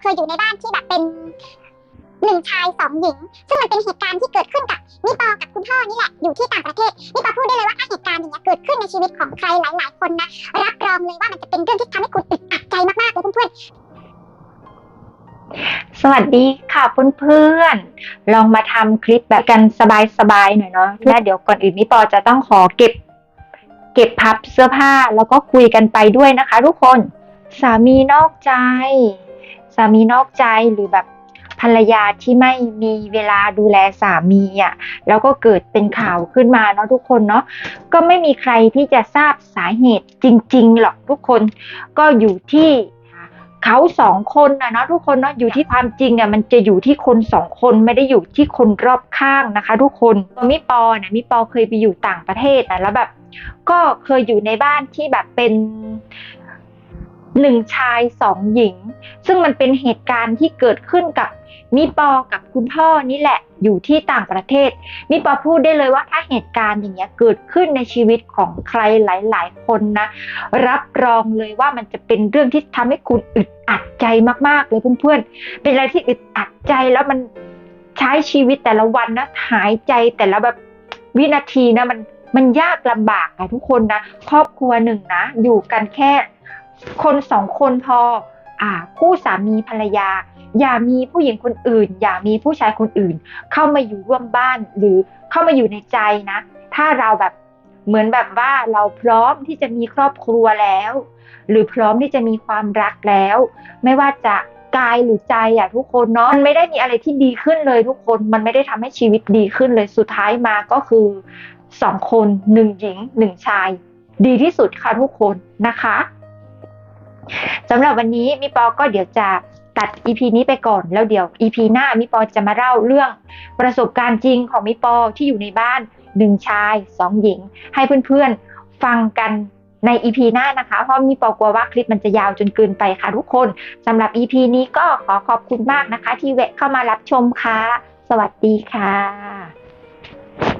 เคยอยู่ในบ้านที่แบบเป็นหนึ่งชายสองหญิง ซึ่งมันเป็นเหตุการณ์ที่เกิดขึ้นกับนิปอกับคุณพ่อนี่แหละอยู่ที่ต่างประเทศนิปอพูดได้เลยว่าถ้าเหตุการณ์อย่างเงี้ยเกิดขึ้นในชีวิตของใครหลาย ๆ คนนะรับรองเลยว่ามันจะเป็นเรื่องที่ทำให้คุณอึดอัดใจมากๆเลยเพื่อนๆสวัสดีค่ะเพื่อนๆ ลองมาทำคลิปแบบกันสบายๆหน่อยเนาะและเดี๋ยวก่อนอื่นมิปอจะต้องขอเก็บ เก็บพับเสื้อผ้าแล้วก็คุยกันไปด้วยนะคะทุกคน สามีนอกใจสามีนอกใจหรือแบบภรรยาที่ไม่มีเวลาดูแลสามีอะแล้วก็เกิดเป็นข่าวขึ้นมาเนาะทุกคนเนาะก็ไม่มีใครที่จะทราบสาเหตุจริง ๆ หรอกทุกคนก็อยู่ที่เขาสองคนนะเนาะทุกคนเนาะอยู่ที่ความจริงอะมันจะอยู่ที่คนสองคนไม่ได้อยู่ที่คนรอบข้างนะคะ ทุกคนมิปอนะมิปอเคยไปอยู่ต่างประเทศนะแล้วแบบ ก็เคยอยู่ในบ้านที่แบบเป็น หนึ่งชายสองหญิง ซึ่งมันเป็นเหตุการณ์ที่เกิดขึ้นกับมิปอกับคุณพ่อนี่แหละอยู่ที่ต่างประเทศมิปอพูดได้เลยว่าถ้าเหตุการณ์อย่างเงี้ยเกิดขึ้นในชีวิตของใครหลาย ๆ คนนะ รับรองเลยว่ามันจะเป็นเรื่องที่ทำให้คุณอึดอัดใจมากๆเลยเพื่อนๆ เป็นอะไรที่อึดอัดใจแล้วมันใช้ชีวิตแต่ละวันนะหายใจแต่ละแบบวินาทีนะมันมันยากลำบากอะทุกคนนะ ครอบครัวหนึ่งนะ อยู่กันแค่ คนสองคนพออ่าคู่สามีภรรยา อย่ามีผู้หญิงคนอื่น อย่ามีผู้ชายคนอื่น เข้ามาอยู่ร่วมบ้านหรือเข้ามาอยู่ในใจนะ ถ้าเราแบบเหมือนแบบว่าเราพร้อมที่จะมีครอบครัวแล้ว หรือพร้อมที่จะมีความรักแล้ว ไม่ว่าจะกายหรือใจอะทุกคนเนาะมันไม่ได้มีอะไรที่ดีขึ้นเลยทุกคนมันไม่ได้ทำให้ชีวิตดีขึ้นเลยสุดท้ายมาก็คือสองคนหนึ่งหญิงหนึ่งชาย ดีที่สุดค่ะทุกคนนะคะ สำหรับวันนี้มิปอก็เดี๋ยวจะตัด EP นี้ไปก่อนแล้วเดี๋ยว EP หน้ามิปอจะมาเล่าเรื่องประสบการณ์จริงของมิปอที่อยู่ในบ้านหนึ่งชายสองหญิง ให้เพื่อนๆฟังกันใน EP หน้านะคะ เพราะมีปอกลัวว่าคลิปมันจะยาวจนเกินไปค่ะทุกคนสำหรับ EP นี้ก็ขอขอบคุณมากนะคะ ที่แวะเข้ามารับชมค่ะ สวัสดีค่ะ